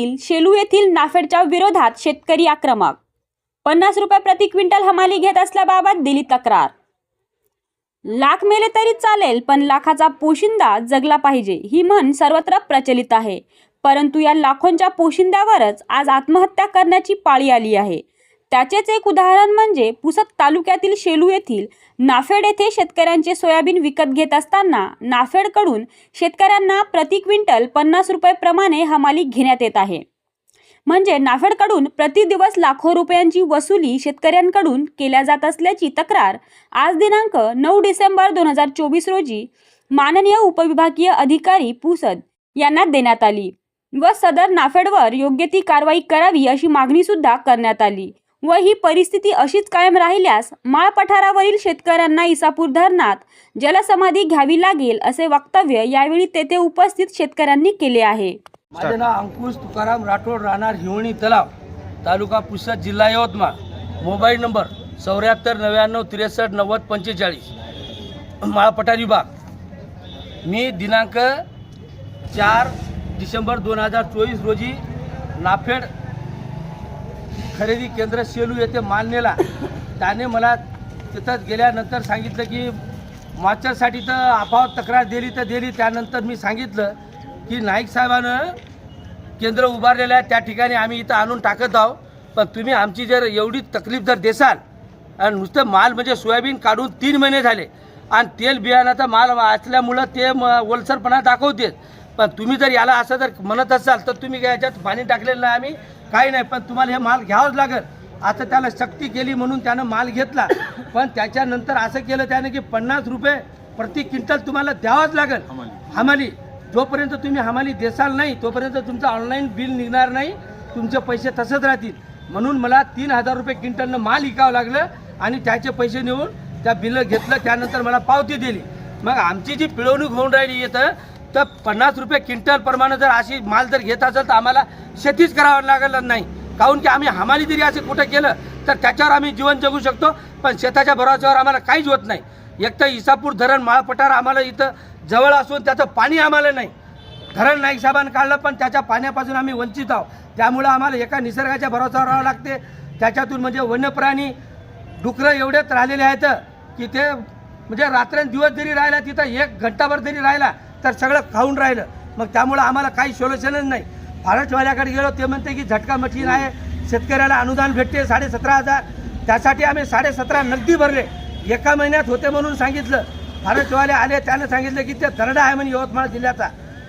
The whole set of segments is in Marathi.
जिल्ह्यातील शेलू येथील नाफेडच्या विरोधात शेतकरी आक्रमक. पन्नास रुपये प्रति क्विंटल हमाली घेत असल्याबाबत दिली तक्रार. लाख मेले तरी चालेल पण लाखाचा पोशिंदा जगला पाहिजे ही म्हण सर्वत्र प्रचलित आहे. परंतु या लाखोंच्या पोशिंद्यावरच आज आत्महत्या करण्याची पाळी आली आहे. त्याचेच एक उदाहरण म्हणजे पुसद तालुक्यातील शेलू येथील नाफेड येथे शेतकऱ्यांचे सोयाबीन विकत घेत असताना नाफेडकडून शेतकऱ्यांना प्रति क्विंटल पन्नास रुपये प्रमाणे हमाली घेण्यात येत आहे. म्हणजे नाफेडकडून प्रति दिवस लाखो रुपयांची वसुली शेतकऱ्यांकडून केल्या जात असल्याची तक्रार आज दिनांक नऊ डिसेंबर दोन हजार चोवीस रोजी माननीय उपविभागीय अधिकारी पुसद यांना देण्यात आली व सदर नाफेडवर योग्य ती कारवाई करावी अशी मागणी सुद्धा करण्यात आली. व ही परिस्थिती अशीच कायम राहिल्यास माळ पठारावरील शेतकऱ्यांना इसापूर धरणात जलसमाधी घ्यावी लागेल असे वक्तव्य यावेळी तेथे उपस्थित शेतकऱ्यांनी केले आहे. माझे नाव अंकुश तुकाराम राठोड राहणार हिवणी तलाव तालुका पुसद जिल्हा यवतमाळ. मोबाईल नंबर चौऱ्याहत्तर नव्याण्णव त्रेसष्ट नव्वद पंचेचाळीस. माळपठार विभाग. मी दिनांक चार डिसेंबर दोन हजार चोवीस रोजी नाफेड खरेदी केंद्र सेलू येथे माल नेला त्याने मला तिथं गेल्यानंतर सांगितलं की मागच्यासाठी तर आपाव तक्रार दिली तर दिली. त्यानंतर मी सांगितलं की नाईक साहेबानं केंद्र उभारलेलं आहे. त्या ठिकाणी आम्ही इथं आणून टाकत आहोत. पण तुम्ही आमची जर एवढी तकलीफ जर देसाल आणि नुसतं माल म्हणजे सोयाबीन काढून तीन महिने झाले आणि तेल बियाणाचा माल असल्यामुळं ते म ओलसरपणा दाखवते पण तुम्ही जर याला असं जर म्हणत असाल तर तुम्ही याच्यात पाणी टाकलेलं नाही आम्ही. काही नाही पण तुम्हाला हे माल घ्यावंच लागेल. आता त्याला सक्ती केली म्हणून त्यानं माल घेतला. पण त्याच्यानंतर असं केलं त्यानं की पन्नास रुपये प्रति क्विंटल तुम्हाला द्यावंच लागेल. हमाली. जोपर्यंत तुम्ही हमाली देसाल नाही तोपर्यंत तुमचं ऑनलाईन बिल निघणार नाही. तुमचे पैसे तसंच राहतील. म्हणून मला तीन हजार रुपये क्विंटलनं माल विकावं लागलं आणि त्याचे पैसे नेऊन त्या बिल घेतलं. त्यानंतर मला पावती दिली. मग आमची जी पिळवणूक होऊन राहिली येतं तर पन्नास रुपये क्विंटल प्रमाणे जर अशी माल जर घेत असेल तर आम्हाला शेतीच करावं लागलं नाही. काहून की आम्ही हमाली जरी असं कुठं केलं तर त्याच्यावर आम्ही जीवन जगू शकतो पण शेताच्या भरोश्यावर आम्हाला काहीच होत नाही. एक तर इसापूर धरण माळपठार आम्हाला इथं जवळ असून त्याचं पाणी आम्हाला नाही. धरण नाईक साहेबांनी काढलं पण त्याच्या पाण्यापासून आम्ही वंचित आहोत. त्यामुळं आम्हाला एका निसर्गाच्या भरोश्यावर राहावं लागते. त्याच्यातून म्हणजे वन्यप्राणी डुकरं एवढेच राहिलेले आहेत की ते म्हणजे रात्रंदिवस जरी राहिला तिथं एक घंटाभर जरी राहिला तर सगळं खाऊन राहिलं. मग त्यामुळं आम्हाला काही सोल्युशनच नाही. भारतवाल्याकडे गेलो ते म्हणते की झटका मशीन आहे. शेतकऱ्याला अनुदान भेटते साडेसतरा हजार. त्यासाठी आम्ही साडेसतरा नगदी भरले. एका महिन्यात होते म्हणून सांगितलं. भारतवाले आले त्यानं सांगितलं की ते दरडा आहे म्हणे यवतमाळ जिल्ह्याचा.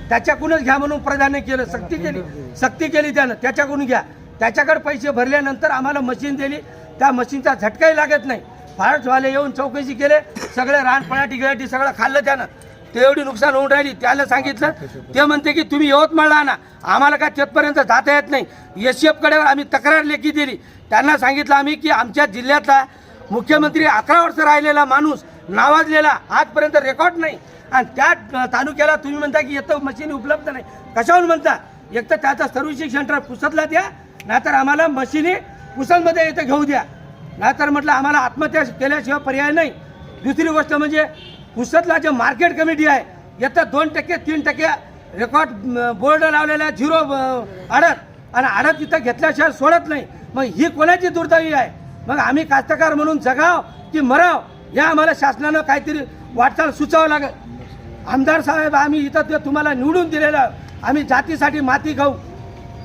त्याच्याकडूनच घ्या म्हणून प्रधान्य केलं. सक्ती केली. सक्ती केली त्यानं. त्याच्याकडून घ्या. त्याच्याकडे पैसे भरल्यानंतर आम्हाला मशीन दिली. त्या मशीनचा झटकाही लागत नाही. भारतवाले येऊन चौकशी केले. सगळे रान पळाटी गिळाटी सगळं खाल्लं त्यानं. ते एवढी नुकसान होऊन राहिली त्याला सांगितलं. ते म्हणते की तुम्ही यवतमाळला आणा. आम्हाला काय तिथपर्यंत जाता येत नाही. एसकडे आम्ही तक्रार लेखी दिली. त्यांना सांगितलं आम्ही की आमच्या जिल्ह्यातला मुख्यमंत्री अकरा वर्ष राहिलेला माणूस नावाजलेला आजपर्यंत रेकॉर्ड नाही. आणि त्या तालुक्याला तुम्ही म्हणता की येतं मशीन उपलब्ध नाही. कशावरून म्हणता? एक तर त्याचा सर्व्हिसिंग सेंटर पुसतला द्या नाहीतर आम्हाला मशिनी पुसलमध्ये इथं घेऊ द्या. नाहीतर म्हटलं आम्हाला आत्महत्या केल्याशिवाय पर्याय नाही. दुसरी गोष्ट म्हणजे पुसतला जे मार्केट कमिटी आहे येतं दोन टक्के तीन टक्के रेकॉर्ड बोर्ड लावलेला आहे झिरो आडत आणि आडत तिथं घेतल्याशिवाय सोडत नाही. मग ही कोणाची दुर्दैवी आहे? मग आम्ही कास्तकार म्हणून जगाव की मराव? या आम्हाला शासनानं काहीतरी वाटचाल सुचावं लागेल. आमदार साहेब आम्ही इथं तुम्हाला निवडून दिलेलं आम्ही जातीसाठी माती खाऊ.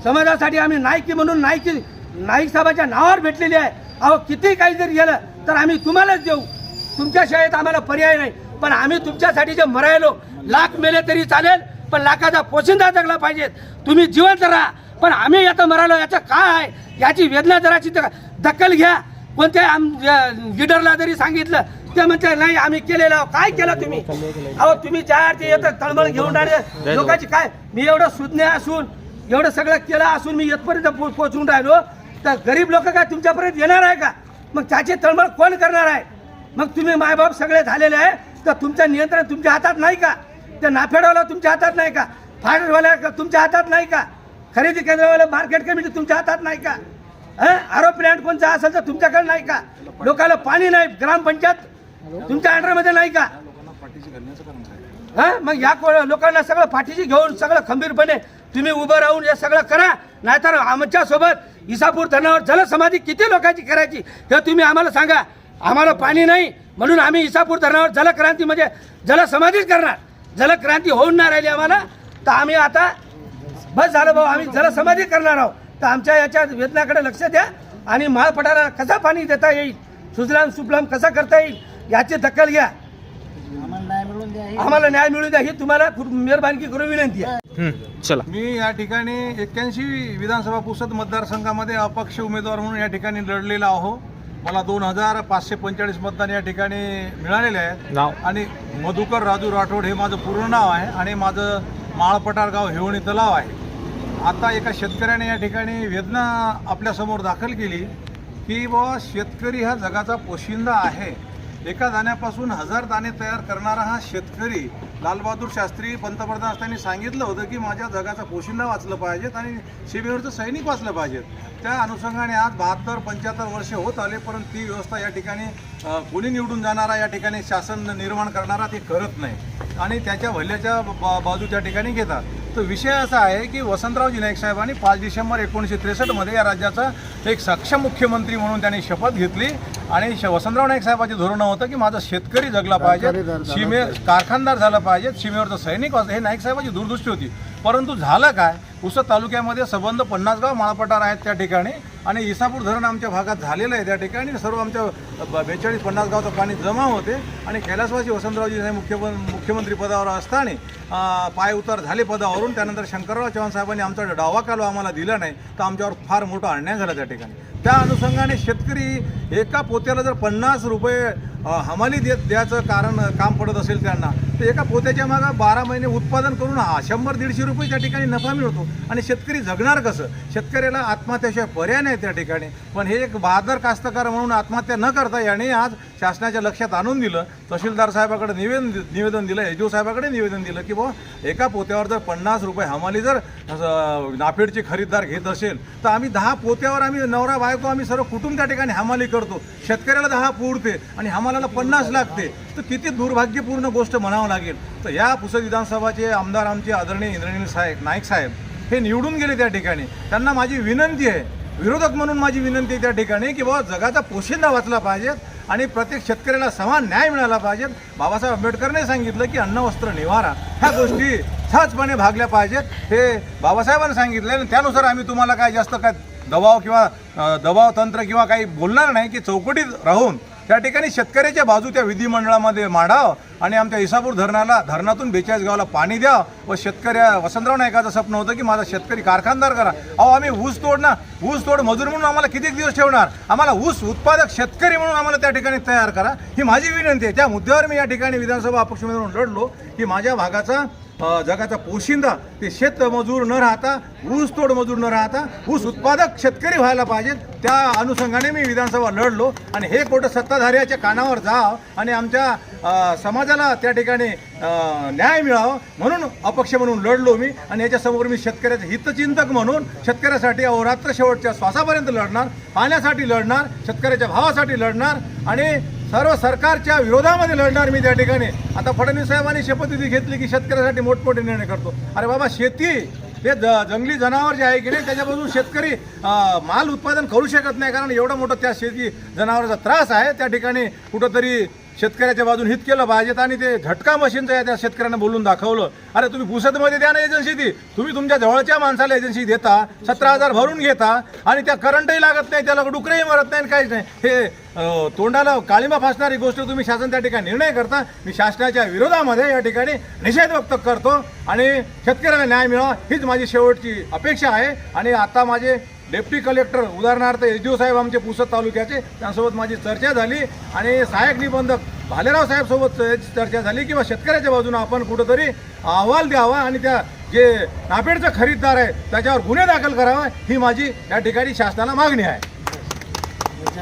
समाजासाठी आम्ही नायकी म्हणून नायकी नाईक साहेबाच्या नावावर भेटलेली आहे. अहो किती काही जरी गेलं तर आम्ही तुम्हालाच देऊ. तुमच्या शाळेत आम्हाला पर्याय नाही. पण आम्ही तुमच्यासाठी जे मरायलो लाख मेले तरी चालेल पण लाखाचा पोशिंदा जगला पाहिजे तुम्ही जिवंत राहा. पण आम्ही याचं मरायलो याचं काय आहे? याची वेदना जराची दखल घ्या. कोणत्या आम लीडरला जरी सांगितलं ते म्हणते नाही आम्ही केलेलं काय केलं तुम्ही? अहो तुम्ही ज्या अर्थी येतं तळमळ घेऊन राहिले लोकांची काय? मी एवढं सुज्ञ असून एवढं सगळं केलं असून मी येतपर्यंत पो पोचून राहिलो. तर गरीब लोक काय तुमच्यापर्यंत येणार आहे का? मग त्याची तळमळ कोण करणार आहे? मग तुम्ही मायबाप सगळे झालेले आहे. तर तुमचं नियंत्रण तुमच्या हातात नाही का? ते नाफेडवाला तुमच्या हातात नाही का? फायनान्सवाल्या तुमच्या हातात नाही का? खरेदी केंद्रवाला मार्केट कमिटी तुमच्या हातात नाही का? आरो प्लॅन्ट कोणचा असेल तर तुमच्याकडे नाही का? लोकांना पाणी नाही ग्रामपंचायत तुमच्या अंडरमध्ये नाही का? हां? मग या को- लोकांना सगळं पाठीशी घेऊन सगळं खंबीरपणे तुम्ही उभं राहून हे सगळं करा. नाहीतर आमच्यासोबत इसापूर धरणावर जलसमाधी किती लोकांची करायची हे तुम्ही आम्हाला सांगा. आम्हाला पाणी नाही म्हणून आम्ही इसापूर धरणावर जलक्रांती म्हणजे जलसमाधीच करणार. जलक्रांती होऊन नाही राहिली आम्हाला तर आम्ही आता बस झालं भाऊ आम्ही जलसमाधी करणार आहोत. तर आमच्या याच्या वेदनाकडे लक्ष द्या आणि माळपटाला कसा पाणी देता येईल सुजलाम सुफलाम कसा करता येईल याची दखल घ्या. आम्हाला न्याय मिळू द्या ही तुम्हाला खूप मेहरबानी करून विनंती आहे. चला. मी या ठिकाणी एक्क्याऐंशी विधानसभा पुसद मतदारसंघामध्ये अपक्ष उमेदवार म्हणून या ठिकाणी लढलेला आहो. मला दोन हजार पाचशे पंचेचाळीस मतदान या ठिकाणी मिळालेले आहेत नाव? आणि मधुकर राजू राठोड हे माझं पूर्ण नाव आहे आणि माझं माळपटार गाव हेवणी तलाव आहे. आता एका शेतकऱ्याने या ठिकाणी वेदना आपल्यासमोर दाखल केली की बाबा शेतकरी हा जगाचा पोशिंदा आहे. एका दाण्यापासून हजार दाणे तयार करणारा हा शेतकरी लालबहादूर शास्त्री पंतप्रधान असताना सांगितलं होतं की माझ्या जगाचा पोशिंदा वाचलं पाहिजेत आणि सीमेवरचं सैनिक वाचलं पाहिजेत. त्या अनुषंगाने आज बहात्तर पंच्याहत्तर वर्ष होत आले परंतु ती व्यवस्था या ठिकाणी कोणी निवडून जाणारा या ठिकाणी शासन निर्माण करणारा ते करत नाही. आणि त्याच्या भल्याच्या बा- बाजू त्या ठिकाणी घेतात. तर विषय असा आहे की वसंतरावजी नाईक साहेबांनी पाच डिसेंबर एकोणीसशे त्रेसष्टमध्ये या राज्याचा एक सक्षम मुख्यमंत्री म्हणून त्यांनी शपथ घेतली. आणि श- वसंतराव नाईक साहेबाचे धोरण होतं की माझा शेतकरी जगला पाहिजे सीमे कारखानदार झाला पाहिजे सीमेवरचं सैनिक वाचलं. हे नाईक साहेबाची दूरदृष्टी होती. परंतु झालं काय? पुसद तालुक्यामध्ये संबंध पन्नास गाव माळपटार आहेत त्या ठिकाणी आणि इसापूर धरण आमच्या भागात झालेलं आहे त्या ठिकाणी. सर्व आमच्या बेचाळीस पन्नास गावचं पाणी जमा होते. आणि कैलासवासी वसंतरावजी हे मुख्य मुख्यमंत्री पदावर असताना पाय उतार झाले पदावरून. त्यानंतर शंकरराव चव्हाण साहेबांनी आमचा डावा कालवा आम्हाला दिला नाही तर आमच्यावर फार मोठा अन्याय झाला त्या ठिकाणी. त्या अनुषंगाने शेतकरी एका पोत्याला जर पन्नास रुपये हमाली देत द्यायचं कारण काम पडत असेल त्यांना तर एका पोत्याच्या मागं बारा महिने उत्पादन करून हा शंभर दीडशे रुपये त्या ठिकाणी नफा मिळतो. आणि शेतकरी जगणार कसं? शेतकऱ्याला आत्महत्याशिवाय पर्याय नाही त्या ठिकाणी. पण हे एक बहादर कास्तकार म्हणून आत्महत्या न करता याने आज शासनाच्या लक्षात आणून दिलं. तहसीलदार साहेबाकडे निवेदन निवेदन दिलं एच साहेबाकडे निवेदन दिलं की बुवा एका पोत्यावर जर पन्नास रुपये हमाली जर नाफेडची खरीददार घेत असेल तर आम्ही दहा पोत्यावर आम्ही नवरा बाय बायको आम्ही सर्व कुटुंब त्या ठिकाणी हमाली करतो. शेतकऱ्याला दहा पुरते आणि हमालाला पन्नास लागते. तर किती दुर्भाग्यपूर्ण गोष्ट म्हणावं लागेल. तर या पुसद विधानसभाचे आमदार आमचे आदरणीय इंद्रनील साहेब नाईक साहेब हे निवडून गेले त्या ठिकाणी. त्यांना माझी विनंती आहे. विरोधक म्हणून माझी विनंती आहे त्या ठिकाणी की बाबा जगाचा पोशिंदा वाचला पाहिजेत आणि प्रत्येक शेतकऱ्याला समान न्याय मिळाला पाहिजेत बाबासाहेब आंबेडकरने सांगितलं की अन्न वस्त्र निवारा ह्या गोष्टी सहजपणे भागल्या पाहिजेत. हे बाबासाहेबांनी सांगितलं आणि त्यानुसार आम्ही तुम्हाला काय जास्त काय दबाव किंवा दबाव तंत्र किंवा काही बोलणार नाही की चौकटीत राहून त्या ठिकाणी शेतकऱ्याच्या बाजू त्या विधिमंडळामध्ये मांडाव आणि आमच्या इसापूर धरणाला धरणातून बेचाळीस गावाला पाणी द्या व शेतकऱ्या वसंतराव नायकाचं स्वप्न होतं की माझा शेतकरी कारखानदार करा. अहो आम्ही ऊस तोड ना ऊस तोड मजूर म्हणून आम्हाला किती दिवस ठेवणार? आम्हाला ऊस उत्पादक शेतकरी म्हणून आम्हाला त्या ठिकाणी तयार करा. ही माझी विनंती आहे. त्या मुद्द्यावर मी या ठिकाणी विधानसभा अपक्ष म्हणून लढलो की माझ्या भागाचा जगाचा पोशिंदा ते शेतमजूर न राहता ऊसतोड मजूर न राहता ऊस उत्पादक शेतकरी व्हायला पाहिजेत त्या अनुषंगाने मी विधानसभा लढलो. आणि हे कोटं सत्ताधाऱ्याच्या कानावर जाव आणि आमच्या समाजाला त्या ठिकाणी न्याय मिळावं म्हणून अपक्ष म्हणून लढलो मी. आणि याच्यासमोर मी शेतकऱ्याचे हितचिंतक म्हणून शेतकऱ्यासाठी अहोरात्र शेवटच्या श्वासापर्यंत लढणार पाण्यासाठी लढणार शेतकऱ्याच्या भावासाठी लढणार. आणि सर्व सरकारच्या विरोधामध्ये लढणार मी त्या ठिकाणी. आता फडणवीस साहेबांनी शपथविधी घेतली की शेतकऱ्यासाठी मोठमोठे निर्णय करतो. अरे बाबा शेती हे ज जंगली जनावर जे आहे की नाही त्याच्यापासून शेतकरी माल उत्पादन करू शकत नाही. कारण एवढं मोठं त्या शेती जनावराचा त्रास आहे. त्या ठिकाणी कुठंतरी शेतकऱ्याच्या बाजून हित केलं पाहिजेत आणि ते झटका मशीनचं आहे त्या शेतकऱ्यांना बोलून दाखवलं. अरे तुम्ही पुसदमध्ये द्या ना एजन्सी ती. तुम्ही तुमच्या जवळच्या माणसाला एजन्सी देता सतरा हजार भरून घेता आणि त्या करंटही लागत नाही त्याला डुकरंही मरत नाही आणि काहीच नाही. हे तोंडाला काळिंबा फासणारी गोष्ट तुम्ही शासन त्या ठिकाणी निर्णय करता. मी शासनाच्या विरोधामध्ये या ठिकाणी निषेध व्यक्त करतो आणि शेतकऱ्यांना न्याय मिळावा हीच माझी शेवटची अपेक्षा आहे. आणि आता माझे डेप्टी कलेक्टर उदाहरणार्थ एस डी ओ साहेब आमचे पुसद तालुक्याचे त्यांसोबत माझी चर्चा झाली आणि सहाय्यक निबंधक भालेराव साहेबसोबत चर्चा झाली किंवा शेतकऱ्याच्या बाजूने आपण कुठंतरी अहवाल द्यावा आणि त्या जे नापेडचा खरीददार आहे त्याच्यावर गुन्हे दाखल करावा ही माझी या ठिकाणी शासनाला मागणी आहे.